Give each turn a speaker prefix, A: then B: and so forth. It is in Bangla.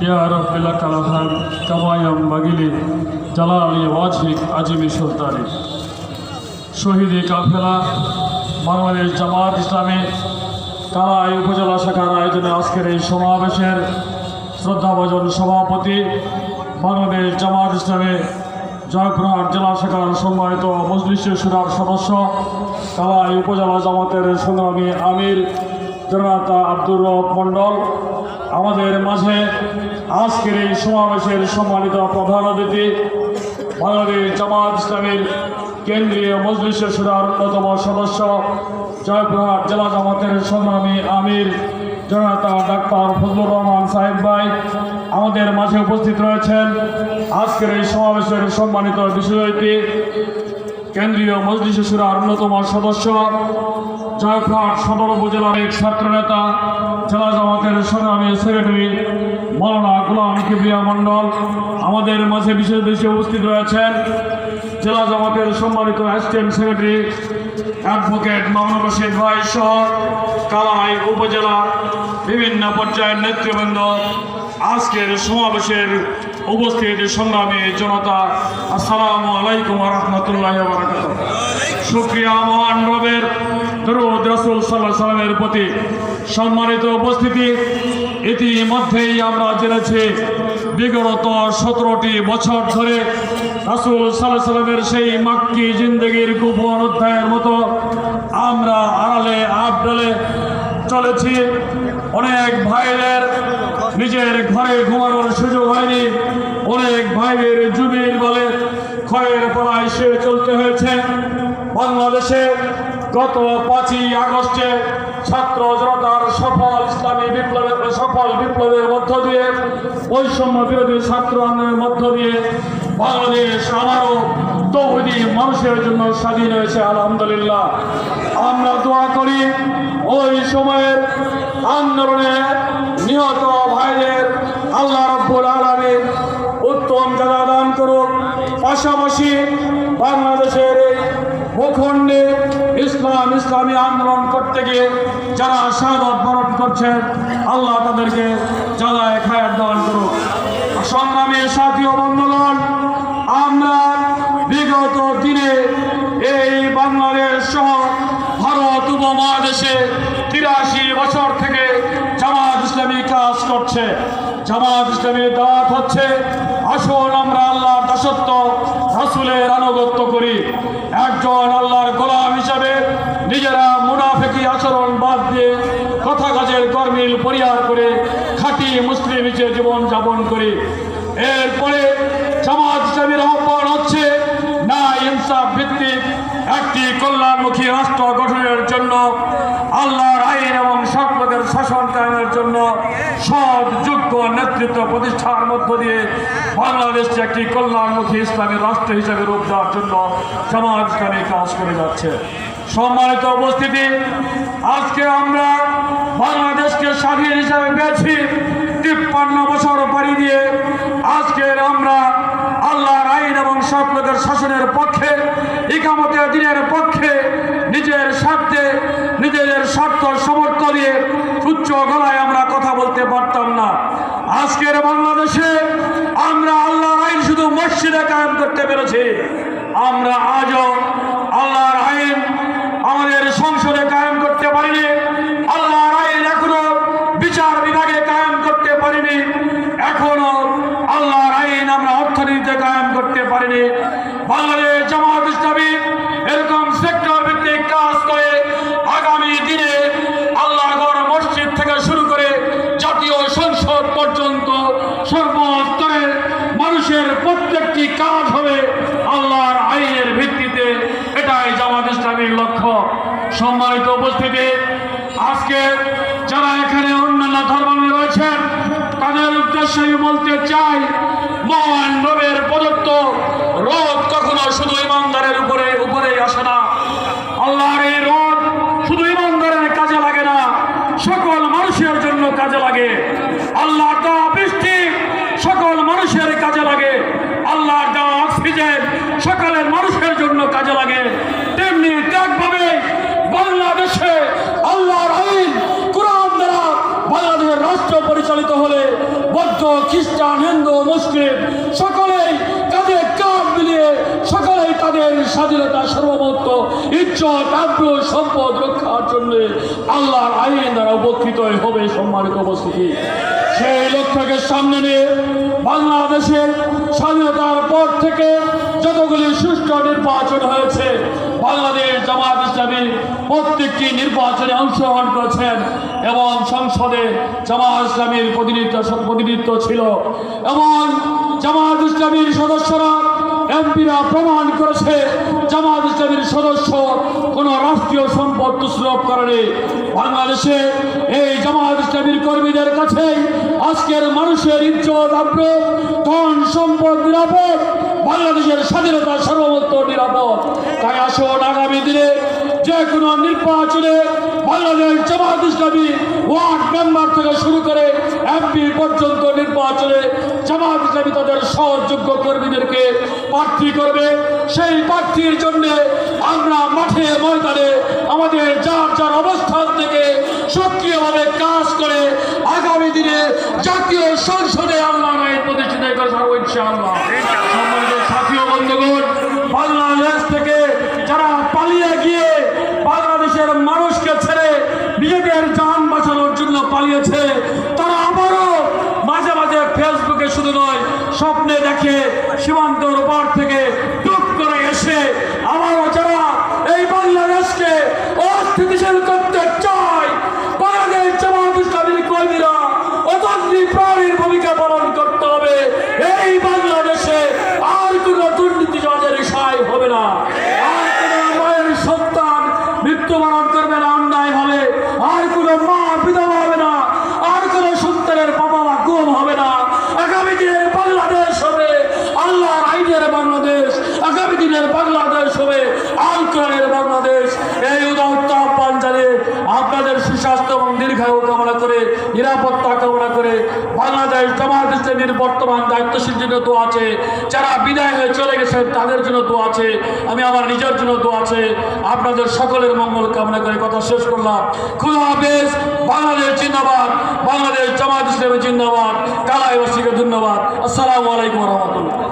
A: يا رب لك الحمد كما ينبغي لجلال وجهك عظيم سلطانك শহীদ কাফেলা বাংলাদেশ জামাত ইসলামী কালাই উপজেলা শাখার আয়োজনে আজকের এই সমাবেশের শ্রদ্ধাভাজন সভাপতি বাংলাদেশ জামাত ইসলামী জয়পুরহাট জেলা শাখার সম্মানিত মজলিস সুরার সদস্য কালাই উপজেলা জামাতের সংগ্রামী আমির জনতা আব্দুর রব মণ্ডল, আমাদের মাঝে আজকের এই সমাবেশের সম্মানিত প্রধান অতিথি, বাংলাদেশ জামাত ইসলামীর কেন্দ্রীয় মজলিসের সুরার অন্যতম সদস্য, জয়পুরহাট জেলা জামাতের সংগ্রামী আমির জনতা ডাক্তার ফজলুর রহমান সাহেব ভাই, আমাদের মাঝে উপস্থিত রয়েছেন আজকের এই সমাবেশের সম্মানিত বিষয়টি কেন্দ্রীয় মজলিসের সুরার অন্যতম সদস্য জয়পুরহাট সদর উপজেলার এক ছাত্রনেতা জেলা জামাতের সংগ্রামী সেক্রেটারি মৌলানা গোলাম কিবরিয়া মণ্ডল আমাদের মাঝে বিশেষ দেশে উপস্থিত রয়েছেন। জেলা জামাতের সম্মানিত assistant secretary advocate Mamun Rashid ভাই সহ কালাই উপজেলা বিভিন্ন পর্যায়ের নেতৃবৃন্দ আজকের সমাবেশের উপস্থিত সংগ্রামী জনতা, আসসালামু আলাইকুম রহমতুল্লাহ সুক্রিয়া মহান রবের প্রতি সম্মানিত উপস্থিতি, ইতিমধ্যেই আমরা জেনেছি বিগত সতেরোটি বছর ধরে রাসুল সাল্লাহ সাল্লামের সেই মাক্কি জিন্দগির গোপন অধ্যায়ের মতো আমরা আড়ালে, আবডালে চলেছি। অনেক ভাইদের নিজের ঘরে ঘুমানোর সুযোগ হয়নি। অনেক ভাইদের জুবির বলে ক্ষয়ের পড়ায় সে চলতে হয়েছে। বাংলাদেশে গত পাঁচই আগস্টে ছাত্র জনতার সফল ইসলামী বিপ্লবের সফল বিপ্লবের মধ্য দিয়ে বৈষম্য বিরোধী ছাত্র আন্দোলনের মধ্য দিয়ে বাংলাদেশ আমারও তৌহিদি মানুষের জন্য স্বাধীন হয়েছে, আলহামদুলিল্লাহ। আমরা দোয়া করি ওই সময়ের আন্দোলনে নিহত ভাইদের আল্লাহ রব্বুল আলমীর উত্তম জায়গা দান করুন পাশাপাশি বাংলাদেশের ইসলাম আন্দোলন করতে গিয়ে যারা শাহাদত বরণ করছেন আল্লাহ তাদেরকে যাদায় খায়াত দান করুন সংগ্রামী সাথী ও বন্ধুগণ, আমরা বিগত দিনে এই বাংলাদেশ সহ ভারত উপমহাদেশে তিরাশি বছর থেকে জামাত ইসলামী কাজ করছে। জামাত ইসলামী দাঁত হচ্ছে, আসুন আমরা আল্লাহর দাসত্ব, রাসুলের আনুগত্য করি। একজন আল্লাহর গোলাম হিসাবে নিজেরা মুনাফেকি আচরণ বাদ দিয়ে কথা কাজের কর্মিল পরিহার করে খাঁটি মুসলিম হিসেবে জীবন যাপন করি। এরপরে ইসলামীর আহ্বান হচ্ছে, না ইনসাফ ভিত্তিক একটি কল্যাণমুখী রাষ্ট্র গঠনের জন্য, আল্লাহর আইন এবং সকলের শাসন কায়েমের জন্য সৎ, যোগ্য নেতৃত্ব প্রতিষ্ঠার মধ্য দিয়ে বাংলাদেশকে একটি কল্যাণমুখী ইসলামী রাষ্ট্র হিসেবে রূপ দেওয়ার জন্য জামাত কাজ করে যাচ্ছে। সম্মানিত উপস্থিতি, আজকে আমরা বাংলাদেশকে স্বাধীন হিসাবে পেয়েছি। তিপ্পান্ন বছর পাড়ি দিয়ে আজকের আমরা আল্লাহর আইন এবং সব লোকের শাসনের পক্ষে, ইকামতের দিনের পক্ষে নিজের স্বার্থে, নিজেদের স্বার্থ সমর্থ দিয়ে উচ্চ গলায় আমরা কথা বলতে পারতাম না। আজকের বাংলাদেশে আমরা আল্লাহর আইন শুধু মসজিদে কায়েম করতে পেরেছি। আমরা আজও আল্লাহর আইন আমাদের সংসদে কায়েম করতে পারিনি আল্লাহর আইন এখনও বিচার বিভাগে কায়েম করতে পারিনি এখনও আল্লাহর আইন আমরা অর্থনীতিতে কায়েম করতে বাংলাদেশ জামাত ইসলামী এরকম সেক্টর ভিত্তিক কাজ করে আগামী দিনে আল্লাহর মসজিদ থেকে শুরু করে জাতীয় সংসদ পর্যন্ত সর্বস্তরের মানুষের প্রত্যেকটি কাজ হবে আল্লাহর আইনের ভিত্তিতে। এটাই জামাত ইসলামীর লক্ষ্য। সম্মানিত উপস্থিতি আজকে যারা এখানে অন্যান্য ধর্মাবলী রয়েছেন তাদের উদ্দেশ্যে আমি বলতে চাই মহান নবের প্রদত্ত রোদ কখনো শুধু ইমানদারের উপরে উপরেই আসে না আল্লাহর এই রোদ শুধু ইমানদারের কাজে লাগে না সকল মানুষের জন্য কাজে লাগে। আল্লাহ দেওয়া বৃষ্টি সকল মানুষের কাজে লাগে। আল্লাহর দেওয়া অক্সিজেন সকলের মানুষের জন্য কাজে লাগে। স্বাধীনতা সর্বমত্ত ইজ্জত আগ্রহ সম্পদ রক্ষার জন্য আল্লাহর আইন দ্বারা উপকৃত হবে সম্মানিত উপস্থিতি। সেই লক্ষ্যকে সামনে নিয়ে বাংলাদেশের স্বাধীনতার পর থেকে যতগুলি সুষ্ঠু নির্বাচন হয়েছে, বাংলাদেশ জামাত ইসলামী প্রত্যেকটি নির্বাচনে অংশগ্রহণ করেছেন এবং সংসদে জামাত ইসলামীর প্রতিনিধিত্ব প্রতিনিধিত্ব ছিল। এবং জামাত ইসলামীর সদস্যরা এমপিরা প্রমাণ করেছে জামাত ইসলামের সদস্য কোন রাষ্ট্রীয় সম্পদ দুষ্লভ করেনি বাংলাদেশে এই জামাত ইসলামীর কর্মীদের কাছে আজকের মানুষের ইজ্জত আগ্রহ ধন সম্পদ নিরাপদ, বাংলাদেশের স্বাধীনতা সর্বত্র নিরাপদ। তাই আসুন আগামী দিনে যে কোনো নির্বাচনে বাংলাদেশ জামাত ইসলামী ওয়ার্ড মেম্বার থেকে শুরু করে এমপি পর্যন্ত নির্বাচনে জামাত ইসলামী তাদের সহযোগ্য কর্মীদেরকে প্রার্থী করবে। সেই প্রার্থীর জন্য আমরা মাঠে ময়দানে আমাদের যার যার অবস্থান থেকে সক্রিয়ভাবে কাজ করে আগামী দিনে জাতীয় সংসদে আল্লাহ প্রতিষ্ঠিত করে ছাড়বো ইনশাআল্লাহ। সম্মানিত সাথী বন্ধুগণ, বাংলাদেশ থেকে যারা পালিয়ে গিয়ে বাংলাদেশের মানুষকে ছেড়ে নিজেদের যান বাঁচানোর জন্য পালিয়েছে তারা আবারও মাঝে মাঝে ফেসবুকে নয়, স্বপ্নে দেখে সীমান্তর পার থেকে টুক করে এসে আবারও যারা এই বাংলাদেশকে অস্থিতিশীল করতে চায়। ভূমিকা পালন করতে হবে। এই আর বিষয় হবে না আর কোনো মায়ের সন্তান মৃত্যুবরণ করবে না অন্যায় হবে আর কোনো মা বিধবা হবে না আর কোনো সন্তানের বাবা মা গুম হবে না আগামী দিনের বাংলাদেশ হবে আল্লাহর আইনের বাংলাদেশ আগামী দিনের বাংলাদেশ হবে আল বাংলাদেশ। এই উদাহরণ আহ্বান জানিয়ে আপনাদের সুস্বাস্থ্য এবং দীর্ঘায়ু কামনা করে, নিরাপত্তা কামনা করে বাংলাদেশ জামাত ইসলামীর বর্তমান দায়িত্বশীল জন্য তো আছে, যারা বিদায় হয়ে চলে গেছেন, তাদের জন্য তো আছে, আমি আমার নিজের জন্য তো আছে। আপনাদের সকলের মঙ্গল কামনা করে কথা শেষ করলাম। খুদা হাফেজ, বাংলাদেশ জিন্দাবাদ, বাংলাদেশ জামাত ইসলামী জিন্দাবাদ কালাই ধন্যবাদ। আসসালামু আলাইকুম রহমতুল্লাহ।